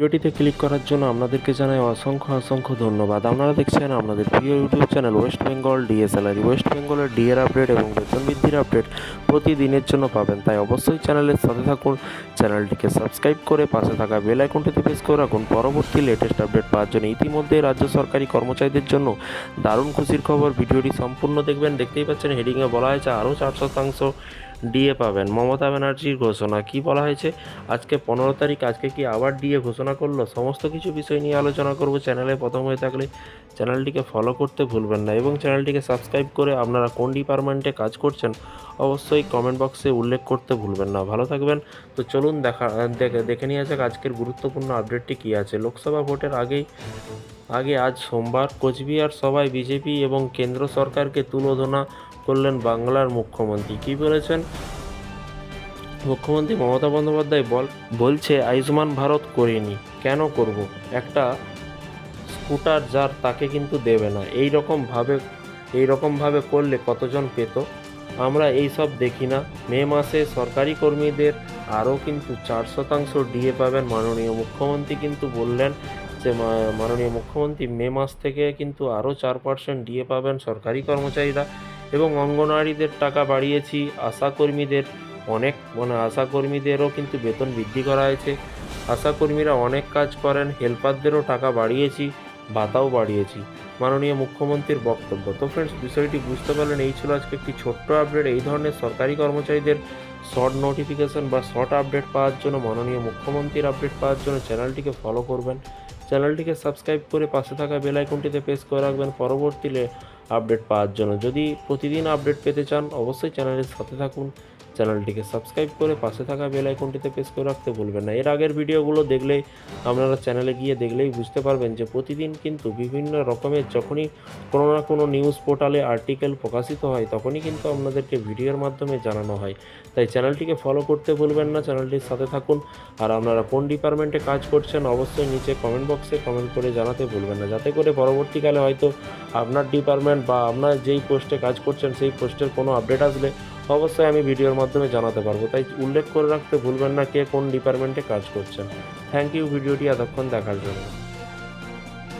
ভিডিওটিতে ক্লিক করার জন্য আপনাদেরকে জানাই অসংখ্য অসংখ্য ধন্যবাদ। আপনারা দেখছেন আপনাদের প্রিয় ইউটিউব চ্যানেল ওয়েস্ট বেঙ্গল ডিএসএলআরি। ওয়েস্ট বেঙ্গলের ডিএর আপডেট এবং বেতন বৃদ্ধির আপডেট প্রতিদিনের জন্য পাবেন। তাই অবশ্যই চ্যানেলের সাথে থাকুন, চ্যানেলটিকে সাবস্ক্রাইব করে পাশে থাকা বেল আইকনটিতে প্রেস করে রাখুন। পরবর্তী লেটেস্ট আপডেট পাওয়ার জন্য ইতিমধ্যে রাজ্য সরকারি কর্মচারীদের জন্য দারুণ খুশির খবর। ভিডিওটি সম্পূর্ণ দেখবেন। দেখতেই পাচ্ছেন হেডিংয়ে বলা হয়েছে আরও চার শতাংশ ডিএ পাবেন। মমতা ব্যানার্জির ঘোষণা, কি বলা হয়েছে? আজকে পনেরো তারিখ, আজকে কি আবার ডিএ ঘোষণা করল? সমস্ত কিছু বিষয় নিয়ে আলোচনা করব চ্যানেলে। প্রথম হয়ে থাকলে চ্যানেলটিকে ফলো করতে ভুলবেন না এবং চ্যানেলটিকে সাবস্ক্রাইব করে আপনারা কোন ডিপার্টমেন্টে কাজ করছেন, অবশ্যই কমেন্ট বক্সে উল্লেখ করতে ভুলবেন না। ভালো থাকবেন। তো চলুন দেখা, দেখে নিয়ে যাক আজকের গুরুত্বপূর্ণ আপডেটটি কী আছে। লোকসভা ভোটের আগেই, আগে আজ সোমবার কোচবিহার সভায় বিজেপি এবং কেন্দ্র সরকারকে তুলোধনা করলেন বাংলার মুখ্যমন্ত্রী। কি বলেছেন? মুখ্যমন্ত্রী মমতা বন্দ্যোপাধ্যায় বল, বলছে, আয়ুষ্মান ভারত করিনি। কেন করব? একটা স্কুটার যার তাকে কিন্তু দেবে না। এই রকমভাবে এই রকমভাবে করলে কতজন পেত? আমরা এই সব দেখি না। মে মাসে সরকারি কর্মীদের আরও কিন্তু চার শতাংশ ডিএ পাবেন মাননীয় মুখ্যমন্ত্রী। কিন্তু বললেন যে মাননীয় মুখ্যমন্ত্রী মে মাস থেকে কিন্তু আরও চার পার্সেন্ট ডিএ পাবেন সরকারি কর্মচারীরা। এবং অঙ্গনওয়াড়িদের টাকা বাড়িয়েছি। আশাকর্মীদের অনেক মানে আশাকর্মীদেরও কিন্তু বেতন বৃদ্ধি করা হয়েছে। আশাকর্মীরা অনেক কাজ করেন, হেল্পারদেরও টাকা বাড়িয়েছি, ভাতাও বাড়িয়েছি। মাননীয় মুখ্যমন্ত্রীর বক্তব্য। তো ফ্রেন্ডস বিষয়টি বুঝতে পারলেন, এই ছিল আজকে একটি ছোট্ট আপডেট এই ধরনের সরকারি কর্মচারীদের শর্ট নোটিফিকেশন বা শর্ট আপডেট পাওয়ার জন্য, মাননীয় মুখ্যমন্ত্রীর আপডেট পাওয়ার জন্য চ্যানেলটিকে ফলো করবেন। চ্যানেলটিকে সাবস্ক্রাইব করে পাশে থাকা বেল আইকনটিতে প্রেস করে রাখবেন। পরবর্তীতে আপডেট পাওয়ার জন্য। যদি প্রতিদিন আপডেট পেতে চান অবশ্যই চ্যানেলের সাথে থাকুন। চ্যানেলটিকে সাবস্ক্রাইব করে পাশে থাকা বেল আইকনটিতে প্রেস করে রাখতে ভুলবেন না। এর আগের ভিডিওগুলো দেখলেই আপনারা চ্যানেলে গিয়ে দেখলেই বুঝতে পারবেন যে প্রতিদিন কিন্তু বিভিন্ন রকমের যখনই কোনো না কোনো নিউজ পোর্টালে আর্টিকেল প্রকাশিত হয়, তখনই কিন্তু আপনাদেরকে ভিডিওর মাধ্যমে জানানো হয়। তাই চ্যানেলটিকে ফলো করতে ভুলবেন না, চ্যানেলটির সাথে থাকুন। আর আপনারা কোন ডিপার্টমেন্টে কাজ করছেন, অবশ্যই নিচে কমেন্ট বক্সে কমেন্ট করে জানাতে ভুলবেন না। যাতে করে পরবর্তীকালে হয়তো আপনার ডিপার্টমেন্ট বা আপনার যেই পোস্টে কাজ করছেন, সেই পোস্টের কোনো আপডেট আসলে অবশ্যই আমি ভিডিওর মাধ্যমে জানাতে পারব। তাই উল্লেখ করে রাখতে ভুলবেন না কে কোন ডিপার্টমেন্টে কাজ করছেন। থ্যাংক ইউ ভিডিওটি এতক্ষণ দেখার জন্য।